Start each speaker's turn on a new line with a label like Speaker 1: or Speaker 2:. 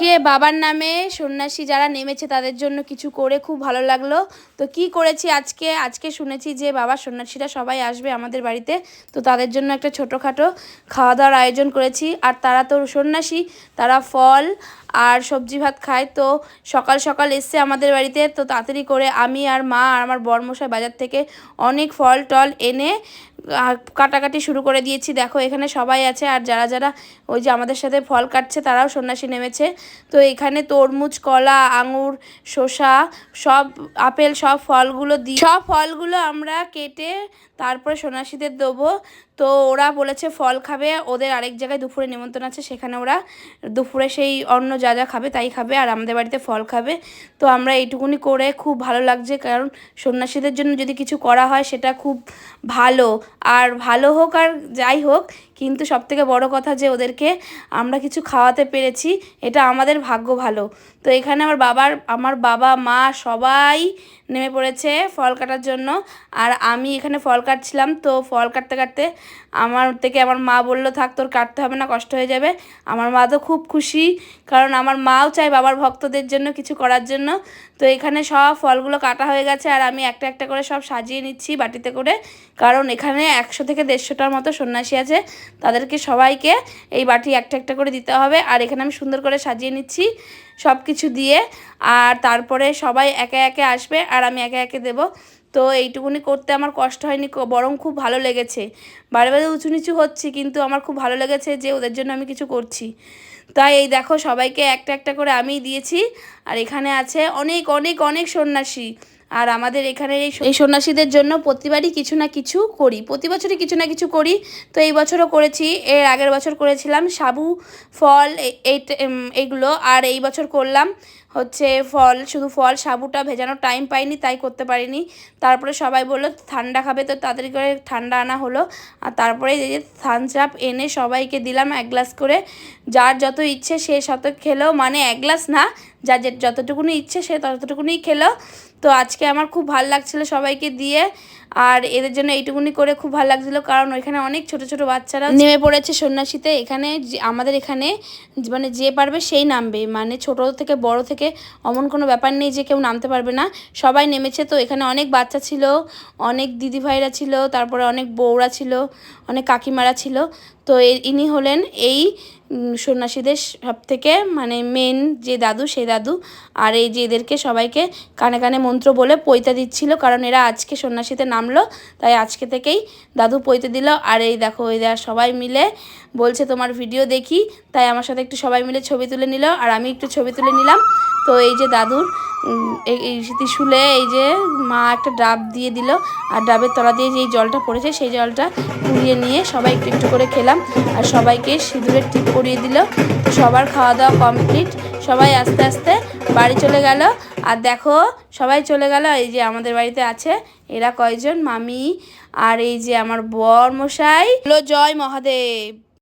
Speaker 1: যে বাবার নামে সন্ন্যাসী যারা নেমেছে তাদের জন্য কিছু করে খুব ভালো লাগল। তো কি করেছি আজকে? আজকে শুনেছি যে বাবা সন্ন্যাসীরা সবাই আসবে আমাদের বাড়িতে। তো তাদের জন্য একটা ছোটোখাটো খাওয়া দাওয়ার আয়োজন করেছি। আর তারা তো সন্ন্যাসী, তারা ফল আর সবজি ভাত খায়। তো সকাল সকাল এসছে আমাদের বাড়িতে। তো তাড়াতাড়ি করে আমি আর মা আর আমার বরমশাই বাজার থেকে অনেক ফল টল এনে কাটাকাটি শুরু করে দিয়েছি। দেখো, এখানে সবাই আছে আর যারা যারা ওই যে আমাদের সাথে ফল কাটছে তারাও সন্ন্যাসী নেমেছে। তো এখানে তরমুজ, কলা, আঙুর, শসা সব আপেল সব ফলগুলো দিই সব ফলগুলো আমরা কেটে তারপরে সন্ন্যাসীদের দেবো। তো ওরা বলেছে ফল খাবে, ওদের আরেক জায়গায় দুপুরে নিমন্ত্রণ আছে, সেখানে ওরা দুপুরে সেই অন্য যা যা খাবে তাই খাবে আর আমাদের বাড়িতে ফল খাবে। তো আমরা এইটুকুনি করে খুব ভালো লাগছে, কারণ সন্ন্যাসীদের জন্য যদি কিছু করা হয় সেটা খুব ভালো। আর ভালো হোক আর যাই হোক কিন্তু সবথেকে বড় কথা যে ওদেরকে আমরা কিছু খাওয়াতে পেরেছি, এটা আমাদের ভাগ্য ভালো। তো এখানে আমার বাবার, আমার বাবা, মা সবাই নেমে পড়েছে ফল কাটার জন্য। আর আমি এখানে ফল কাটছিলাম, তো ফল কাটতে কাটতে আমার থেকে আমার মা বলল, থাক, তোর কাটতে হবে না, কষ্ট হয়ে যাবে। আমার মা তো খুব খুশি, কারণ আমার মাও চায় বাবার ভক্তদের জন্য, কিছু করার জন্য। তো এখানে সব ফলগুলো কাটা হয়ে গেছে, আর আমি একটা একটা করে সব সাজিয়ে নিচ্ছি বাটিতে করে। কারণ এখানে একশো থেকে দেড়শোটার মতো সন্ন্যাসী আছে। তাদেরকে সবাইকে এই বাটি একটা একটা করে দিতে হবে। আর এখানে আমি সুন্দর করে সাজিয়ে নিচ্ছি সব কিছু দিয়ে। আর তারপরে সবাই একে একে আসবে আর আমি একে একে দেবো। তো এইটুকুনি করতে আমার কষ্ট হয়নি বরং খুব ভালো লেগেছে। বারে বারে উঁচু নিচু হচ্ছে, কিন্তু আমার খুব ভালো লেগেছে যে ওদের জন্য আমি কিছু করছি। তাই এই দেখো সবাইকে একটা একটা করে আমিই দিয়েছি। আর এখানে আছে অনেক অনেক অনেক সন্ন্যাসী। আর আমাদের এখানে এই সন্ন্যাসীদের জন্য প্রতিবারই কিছু না কিছু করি। প্রতি বছরই কিছু না কিছু করি। তো এই বছরও করেছি। এর আগের বছর করেছিলাম সাবু, ফল এইগুলো আর এই বছর করলাম হচ্ছে ফল, শুধু ফল, সাবুটা ভেজানোর টাইম পাইনি, তাই করতে পারিনি। তারপরে সবাই বলল, ঠান্ডা খাবে তো তাদের করে ঠান্ডা আনা হলো। আর তারপরে যে আপ এনে সবাইকে দিলাম এক গ্লাস করে। যার যত ইচ্ছে সে শত খেলো। মানে এক গ্লাস না যার যে যতটুকুনি ইচ্ছে সে ততটুকুনি খেলো। তো আজকে আমার খুব ভালো লাগছিল সবাইকে দিয়ে। আর এদের জন্য এইটুকুনি করে খুব ভালো লাগছিল কারণ ওইখানে অনেক ছোট ছোট বাচ্চারা নেমে পড়েছে সন্ন্যাসীতে। এখানে যে- আমাদের এখানে মানে যে পারবে সেই নামবে। মানে ছোট থেকে বড় থেকে অমন কোনো ব্যাপার নেই যে কেউ নামতে পারবে না। সবাই নেমেছে তো এখানে অনেক বাচ্চা ছিল, অনেক দিদিভাইরা ছিল, তারপরে অনেক বউরা ছিল, অনেক কাকিমারা ছিল। তো ইনি হলেন এই সন্ন্যাসীদের সব থেকে মানে মেন যে দাদু, সেই দাদু। আর এই যে এদেরকে সবাইকে কানে কানে মন্ত্র বলে পৈতা দিচ্ছিল, কারণ এরা আজকে সন্ন্যাসীতে নামলো, তাই আজকে থেকেই দাদু পৈতে দিল। আর এই দেখো ওই দেখ সবাই মিলে বলছে, তোমার ভিডিও দেখি। তাই আমার সাথে একটু সবাই মিলে ছবি তুলে নিল, আর আমি একটু ছবি তুলে নিলাম। তো এই যে দাদুর এই ত্রিশুলে এই যে মা একটা ডাব দিয়ে দিল, আর ডাবের তলা দিয়ে যেই জলটা পড়েছে সেই জলটা কুড়িয়ে নিয়ে সবাই একটু একটু করে খেলাম, আর সবাইকে সিঁদুরের টিপ পরিয়ে দিল। সবার খাওয়া দাওয়া কমপ্লিট, সবাই আস্তে আস্তে বাড়ি চলে গেল, আর দেখো সবাই চলে গেল, এই যে আমাদের বাড়িতে আছে এরা কয়জন? মামি আর এই যে আমার বর মশাই হলো জয় মহাদেব।